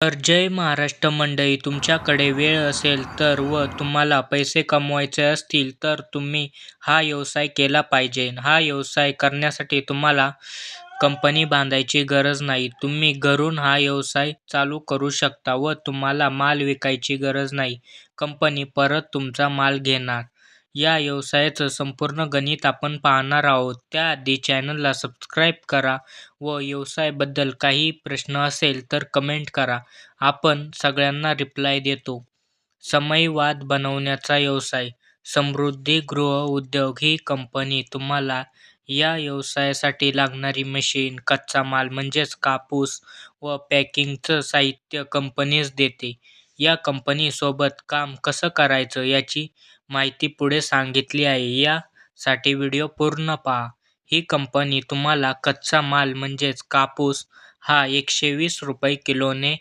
तर जय महाराष्ट्र मंडळी तुमच्याकडे वेळ असेल तर व तुम्हाला पैसे कमवायचे असतील तर तुम्ही हा व्यवसाय केला पाहिजे. हा व्यवसाय करण्यासाठी तुम्हाला कंपनी बांधायची गरज नाही. तुम्ही घरून हा व्यवसाय चालू करू शकता व तुम्हाला माल विकायची गरज नाही. कंपनी परत तुमचा माल घेणार. या व्यवसायाचं संपूर्ण गणित आपण पाहणार आहोत. त्याआधी चॅनलला सबस्क्राईब करा व व्यवसायाबद्दल काही प्रश्न असेल तर कमेंट करा. आपण सगळ्यांना रिप्लाय देतो. समयवाद बनवण्याचा व्यवसाय समृद्धी गृह उद्योग ही कंपनी तुम्हाला या व्यवसायासाठी लागणारी मशीन, कच्चा माल म्हणजेच कापूस व पॅकिंगचं साहित्य कंपनीच देते. या कंपनीसोबत काम कसं करायचं याची माहिती पुढे सांगितली आहे. यासाठी व्हिडिओ पूर्ण पहा. ही कंपनी तुम्हाला कच्चा माल म्हणजेच कापूस हा एकशे वीस रुपये किलोने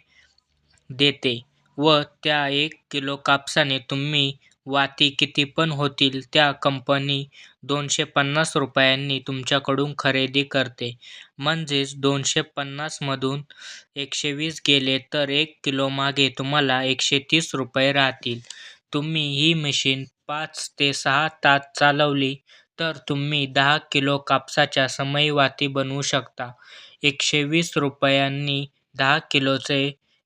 देते व त्या एक किलो कापसाने तुम्ही वाती किती पण होतील त्या कंपनी दोनशे पन्नास रुपयांनी तुमच्याकडून खरेदी करते. म्हणजेच दोनशे पन्नासमधून एकशे वीस गेले तर एक किलोमागे तुम्हाला एकशे तीस रुपये राहतील. तुम्ही ही मशीन पाच ते सहा तास चालवली तर तुम्ही दहा किलो कापसाच्या समई वाती बनवू शकता. एकशे वीस रुपयांनी दहा किलोचे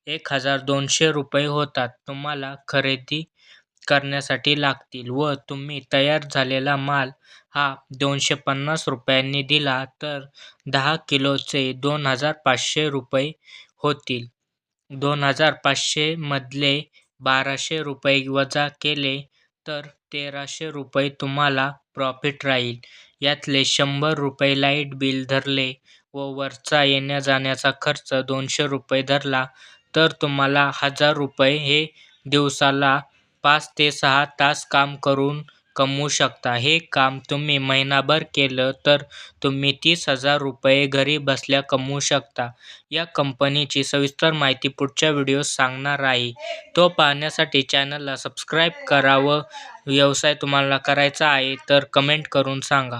एक हजार दोनशे रुपये होतात. तुम्हाला खरेदी करण्यासाठी लागतील व तुम्ही तयार झालेला माल हा दोनशे पन्नास रुपयांनी दिला तर दहा किलोचे दोन हजार पाचशे रुपये होतील. दोन हजार पाचशेमधले बाराशे रुपये वजा केले तर तेराशे रुपये तुम्हाला प्रॉफिट राहील. यातले शंभर रुपये लाइट बिल धरले व वरचा येण्या-जाण्याचा खर्च दोनशे रुपये धरला तर तुम्हाला हजार रुपये हे दिवसाला पाच ते सहा तास काम करून कमवू शकता. हे काम तुम्ही महिनाभर केलं तर तुम्ही तीस हजार रुपये घरी बसल्या कमवू शकता. या कंपनीची सविस्तर माहिती पुढच्या व्हिडिओत सांगणार आहे. तो पाहण्यासाठी चॅनलला सबस्क्राईब करा व व्यवसाय तुम्हाला करायचा आहे तर कमेंट करून सांगा.